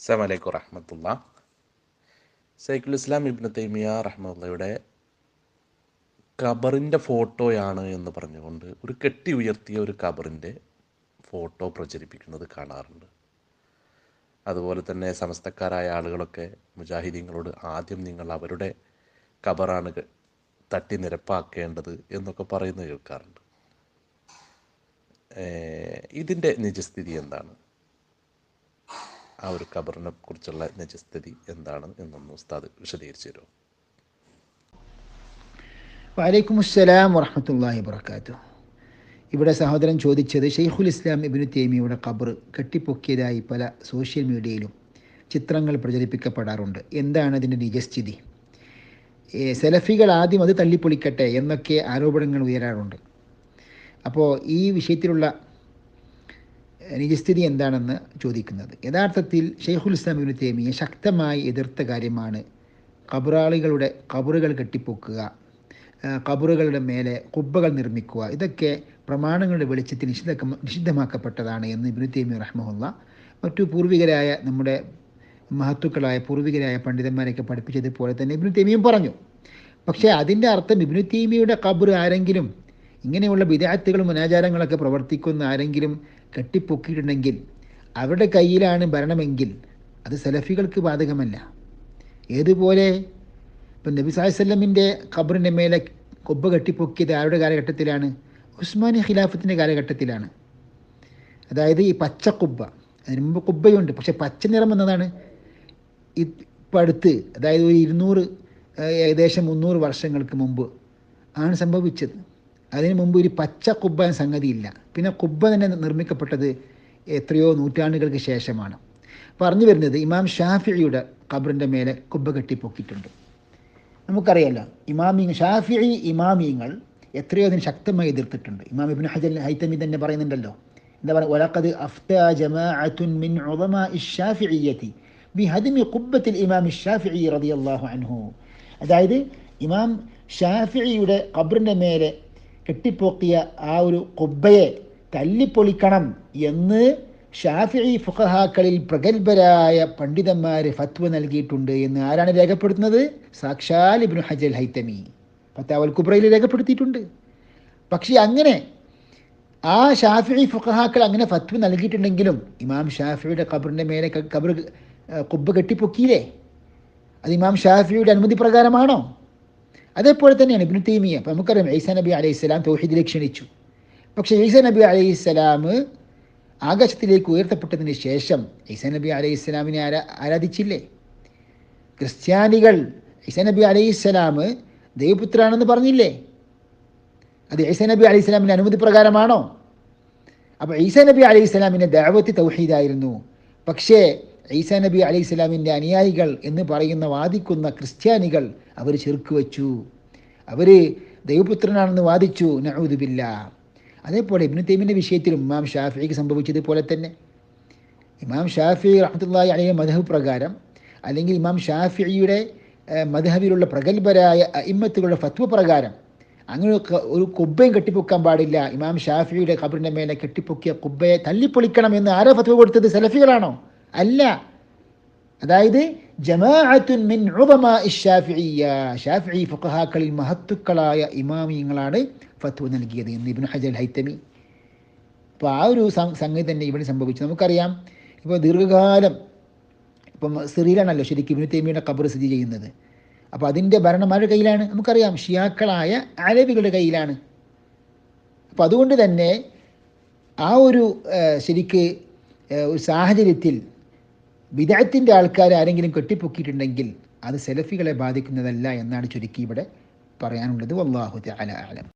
അസ്സാം വലൈക്കും റഹമത്തുള്ള. സൈഖുൽ ഇസ്ലാം ഇബ്നു തൈമിയ റഹ്മുള്ളയുടെ ഖബറിന്റെ ഫോട്ടോയാണ് എന്ന് പറഞ്ഞുകൊണ്ട് ഒരു കെട്ടി ഉയർത്തിയ ഒരു ഖബറിന്റെ ഫോട്ടോ പ്രചരിപ്പിക്കുന്നത് കാണാറുണ്ട്. അതുപോലെ തന്നെ സമസ്തക്കാരായ ആളുകളൊക്കെ മുജാഹിദീങ്ങളോട് ആദ്യം നിങ്ങൾ അവരുടെ ഖബറാണ് തട്ടി നിരപ്പാക്കേണ്ടത് എന്നൊക്കെ പറയുന്നത് കേൾക്കാറുണ്ട്. ഇതിന്റെ നിജസ്ഥിതി എന്താണ്? ആ ഒരു ഖബറിനെ കുറിച്ചുള്ള നിജസ്ഥിതി എന്താണ് എന്നൊന്ന് ഉസ്താദ് വിശദീകരിച്ചു തരുമോ? വലൈക്കും അസ്സലാം വറഹമത്തല്ലാഹി വർക്കാത്തു ഇവിടെ സഹോദരൻ ചോദിച്ചത് ഷെയ്ഖുൽ ഇസ്ലാം ഇബിനു തേമിയുടെ ഖബർ കെട്ടിപ്പൊക്കിയതായി പല സോഷ്യൽ മീഡിയയിലും ചിത്രങ്ങൾ പ്രചരിപ്പിക്കപ്പെടാറുണ്ട്. എന്താണ് അതിന്റെ നിജസ്ഥിതി? സെലഫികൾ ആദ്യം അത് തള്ളിപ്പൊളിക്കട്ടെ എന്നൊക്കെ ആരോപണങ്ങൾ ഉയരാറുണ്ട്. അപ്പോൾ ഈ വിഷയത്തിലുള്ള നിജസ്ഥിതി എന്താണെന്ന് ചോദിക്കുന്നത്. യഥാർത്ഥത്തിൽ ഷെയ്ഖുൽ ഇസ്ലാം ഇബിനു തേമിയെ ശക്തമായി എതിർത്ത കാര്യമാണ് ഖബറാളികളുടെ കബറുകൾ കെട്ടിപ്പൊക്കുക കബറുകളുടെ മേലെ കുബ്ബകൾ നിർമ്മിക്കുക. ഇതൊക്കെ പ്രമാണങ്ങളുടെ വെളിച്ചത്തിൽ നിഷിദ്ധ നിഷിദ്ധമാക്കപ്പെട്ടതാണ് എന്ന് ഇബ്നു തേമി റഹ്മുല്ല മറ്റു പൂർവികരായ നമ്മുടെ മഹത്തുക്കളായ പൂർവികരായ പണ്ഡിതന്മാരെയൊക്കെ പഠിപ്പിച്ചതുപോലെ തന്നെ ഇബ്നു തേമിയും പറഞ്ഞു. പക്ഷേ അതിന്റെ അർത്ഥം ഇബ്നു തേമിയുടെ ഖബർ ആരെങ്കിലും ഇങ്ങനെയുള്ള വിദ്യാർത്ഥികളും അനാചാരങ്ങളൊക്കെ പ്രവർത്തിക്കുന്ന ആരെങ്കിലും കെട്ടിപ്പൊക്കിയിട്ടുണ്ടെങ്കിൽ അവരുടെ കയ്യിലാണ് ഭരണമെങ്കിൽ അത് സലഫികൾക്ക് ബാധകമല്ല. ഏതുപോലെ ഇപ്പം നബി സാഹിസ്വല്ലമിന്റെ ഖബറിന്റെ മേലെ കൊബ്ബ കെട്ടിപ്പൊക്കിയത് ആരുടെ കാലഘട്ടത്തിലാണ്? ഉസ്മാനി ഖിലാഫത്തിന്റെ കാലഘട്ടത്തിലാണ്. അതായത് ഈ പച്ച കുബ്ബ അതിന് മുമ്പ് കുബ്ബയുണ്ട് പക്ഷെ പച്ച നിറം എന്നതാണ് ഇപ്പം അടുത്ത് അതായത് ഒരു ഇരുന്നൂറ് ഏകദേശം മുന്നൂറ് വർഷങ്ങൾക്ക് മുമ്പ് ആണ് സംഭവിച്ചത്. അതിന് മുമ്പ് ഒരു പച്ച കുബ്ബ എന്ന സംഗതിയില്ല. പിന്നെ കുബ്ബ തന്നെ നിർമ്മിക്കപ്പെട്ടത് എത്രയോ നൂറ്റാണ്ടുകൾക്ക് ശേഷമാണ്. പറഞ്ഞു വരുന്നത് ഇമാം ഷാഫിയുടെ ഖബറിന്റെ മേലെ കുബ്ബ കെട്ടിപ്പൊക്കിയിട്ടുണ്ട്. നമുക്കറിയാലോ ഇമാമിങ് ഷാഫി ഇമാമിയങ്ങൾ എത്രയോ അതിന് ശക്തമായി എതിർത്തിട്ടുണ്ട്. ഇമാം ഇബ്നു ഹജൽ ഹൈത്തമി തന്നെ പറയുന്നുണ്ടല്ലോ എന്താ പറയുക അഫ്ത ജമാഅത്തുൻ മിൻ ഇമാം റളിയല്ലാഹു അൻഹു. അതായത് ഇമാം ഷാഫിയുടെ ഖബറിന്റെ മേലെ കെട്ടിപ്പൊക്കിയ ആ ഒരു കുബ്ബയെ തല്ലിപ്പൊളിക്കണം എന്ന് ഷാഫിഇ ഫുഖഹാക്കളിൽ പ്രഗത്ഭരായ പണ്ഡിതന്മാർ ഫത്വ നൽകിയിട്ടുണ്ട് എന്ന് ആരാണ് രേഖപ്പെടുത്തുന്നത്? സാക്ഷാൽ ഇബ്നു ഹജൽ ഹൈത്തമി ഫത്താവൽ കുബ്രയിൽ രേഖപ്പെടുത്തിയിട്ടുണ്ട്. പക്ഷേ അങ്ങനെ ആ ഷാഫിഇ ഫുഖഹാക്കൾ അങ്ങനെ ഫത്വ നൽകിയിട്ടുണ്ടെങ്കിലും ഇമാം ഷാഫിയുടെ ഖബറിന്റെ മേലെ കബർ കുബ്ബ കെട്ടിപ്പൊക്കിയില്ലേ? അത് ഇമാം ഷാഫിയുടെ അനുമതി പ്രകാരമാണോ? അതേപോലെ തന്നെയാണ് ഇബ്നു തീമിയ. അപ്പം നമുക്കറിയാം ഈസാ നബി അലൈഹി സ്വലാം തൗഹീദിലേക്ക് ക്ഷണിച്ചു. പക്ഷേ ഈസാ നബി അലൈഹി സ്വലാം ആകാശത്തിലേക്ക് ഉയർത്തപ്പെട്ടതിന് ശേഷം ഈസാ നബി അലൈഹി സ്വലാമിനെ ആരാ ആരാധിച്ചില്ലേ? ക്രിസ്ത്യാനികൾ. ഈസാ നബി അലൈഹി സ്വലാം ദൈവപുത്രാണെന്ന് പറഞ്ഞില്ലേ? അത് ഈസാ നബി അലൈഹി സ്വലാമിന്റെ അനുമതി പ്രകാരമാണോ? അപ്പോൾ ഈസാ നബി അലൈഹി സ്വലാമിന്റെ ദാവത്തി തൗഹീദായിരുന്നു. പക്ഷേ ഈസാ നബി അലൈഹി സ്വലാമിന്റെ അനുയായികൾ എന്ന് പറയുന്ന വാദിക്കുന്ന ക്രിസ്ത്യാനികൾ അവർ ചെറുക്ക് വച്ചു. അവർ ദൈവപുത്രനാണെന്ന് വാദിച്ചു. നഹുദുബില്ല അതേപോലെ ഇബ്നു തൈമിന്റെ വിഷയത്തിൽ ഇമാം ഷാഫിക്ക് സംഭവിച്ചതുപോലെ തന്നെ. ഇമാം ഷാഫി റഹ്മത്തുള്ളാഹി അലൈഹി മധഹബ് പ്രകാരം അല്ലെങ്കിൽ ഇമാം ഷാഫിയുടെ മധഹബിലുള്ള പ്രഗത്ഭരായ ഇമ്മത്തുകളുടെ ഫത്വ പ്രകാരം അങ്ങനെ ഒരു കുബ്ബയും കെട്ടിപ്പൊക്കാൻ പാടില്ല. ഇമാം ഷാഫിയുടെ ഖബറിന്റെ മേലെ കെട്ടിപ്പൊക്കിയ കുബ്ബയെ തല്ലിപ്പൊളിക്കണം എന്ന് ആരാ ഫത്വ കൊടുത്തത്? സലഫികളാണോ? അല്ല. അതായത് ജമാഅത്തുൻ മിൻ ഉളമാ ഷാഫിഇയ്യ. ഷാഫിഈ ഫുഖഹാക്കളിൽ മഹത്തുക്കളായ ഇമാമിയങ്ങളാണ് ഫത്വ നൽകിയത് എന്ന് ഇബ്നു ഹജൽ ഹൈത്തമി അപ്പോൾ ആ ഒരു സംഗതി തന്നെ ഇവിടെ സംഭവിച്ചു. നമുക്കറിയാം ഇപ്പോൾ ദീർഘകാലം ഇപ്പം സിറിയിലാണല്ലോ ശരിക്കും ഇബ്നു തൈമിയയുടെ ഖബർ സ്ഥിതി ചെയ്യുന്നത്. അപ്പോൾ അതിന്റെ ഭരണം ആരുടെ കയ്യിലാണ്? നമുക്കറിയാം ഷിയാക്കളായ അലവികളുടെ കയ്യിലാണ്. അപ്പോൾ അതുകൊണ്ട് തന്നെ ആ ഒരു ശരിക്ക് ഒരു സാഹചര്യത്തിൽ വിദഗ്ധത്തിന്റെ ആൾക്കാർ ആരെങ്കിലും കെട്ടിപ്പൊക്കിയിട്ടുണ്ടെങ്കിൽ അത് സെലഫികളെ ബാധിക്കുന്നതല്ല എന്നാണ് ചുരുക്കി ഇവിടെ പറയാനുള്ളത്. വല്ലാഹു തആല അലം